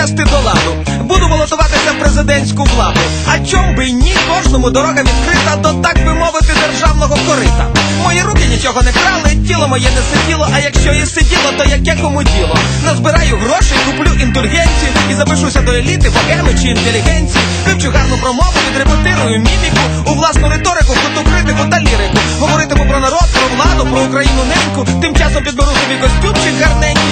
привести до ладу. Буду балотуватися в президентську владу. А чом би ні, кожному дорога відкрита до так би мовити державного корита. Мої руки нічого не крали, тіло моє не сиділо. А якщо і сиділо, то яке кому діло? Назбираю гроші, куплю інтургенці і запишуся до еліти, богеми чи інтелігенці. Вивчу гарну промову, відрепетирую міміку, у власну риторику, круту критику та лірику. Говоритиму про народ, про владу, про Україну неньку. Тим часом підберу собі костюмчик гарненький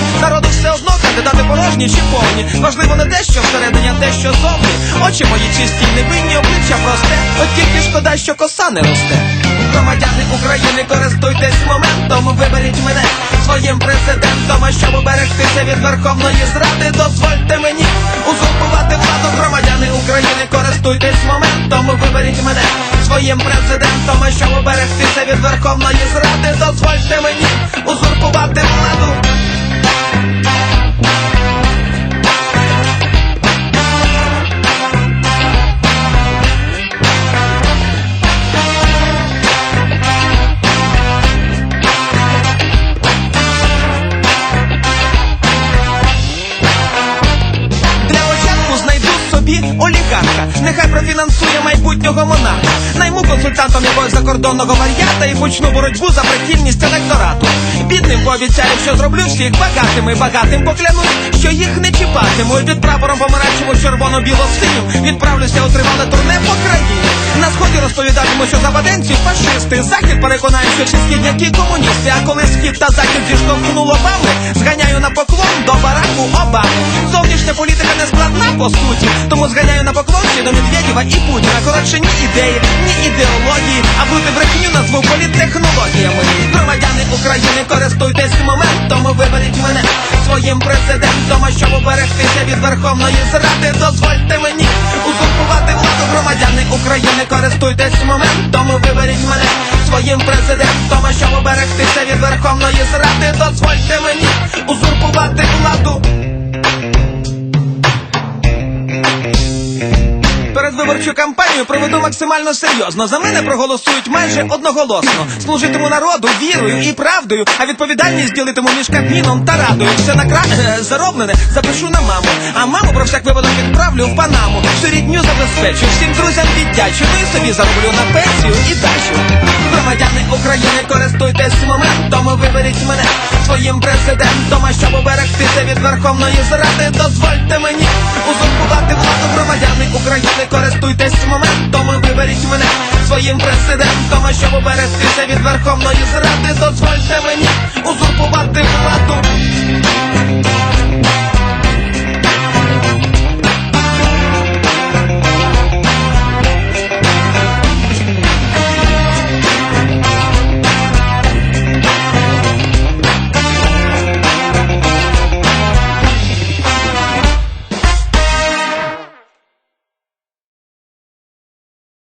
порожні чи повні. Важливо не те, що всередині, а те, що зовні. Очі мої чисті, невинні, обличчя просте. От тільки шкода, що коса не росте. Громадяни України, користуйтесь моментом, виберіть мене своїм президентом, а щоб уберегтися від верховної зради, дозвольте мені узурпувати владу. Громадяни України, користуйтесь моментом, виберіть мене своїм президентом, а щоб уберегтися від верховної зради, дозвольте мені олігарха, нехай профінансує майбутнього монарха. Найму консультантом якогось закордонного вар'ята і почну боротьбу за прихильність електорату. Бідним пообіцяю, що зроблю всіх багатими, багатим поклянусь, що їх не чіпатиму. Під прапором помаранчеву червоно-біло-синім відправлюся у тривале турне по країні. На сході розповідатиму, що западенці фашисти. Захід переконає, що всі східняки комуністи. А коли схід та захід зіштовхнуло бавли, зганяю на поклон до бараку Обами. Зовнішня політика не складна по суті, тому зганяю на поклон ще до Медведєва і Путіна. Коротше, ні ідеї, ні ідеології, а бути брехню назву політтехнологіями. Громадяни України, користуйтесь моментом, виберіть мене своїм президентом, а щоб уберегтися від верховної зради, дозвольте мені узурпувати владу. Громадяни України, користуйтесь моментом, виберіть мене своїм президентом, а щоб уберегтися від верховної зради, дозвольте Передвиборчу кампанію проведу максимально серйозно. За мене проголосують майже одноголосно. Служитиму народу вірою і правдою, а відповідальність ділитиму між Кабміном та радою. Все на кра... е, зароблене запишу на маму. А маму про всяк випадок відправлю в Панаму. Всю рідню забезпечу, всім друзям віддячу. Ну і собі зароблю на пенсію і дачу. Громадяни України, користуйтесь моментом, виберіть мене своїм президентом, а щоб уберегтися від верховної зради, дозвольте мені своїм президентом, а щоб уберегтися від верховної зради, дозвольте мені узурпувати владу.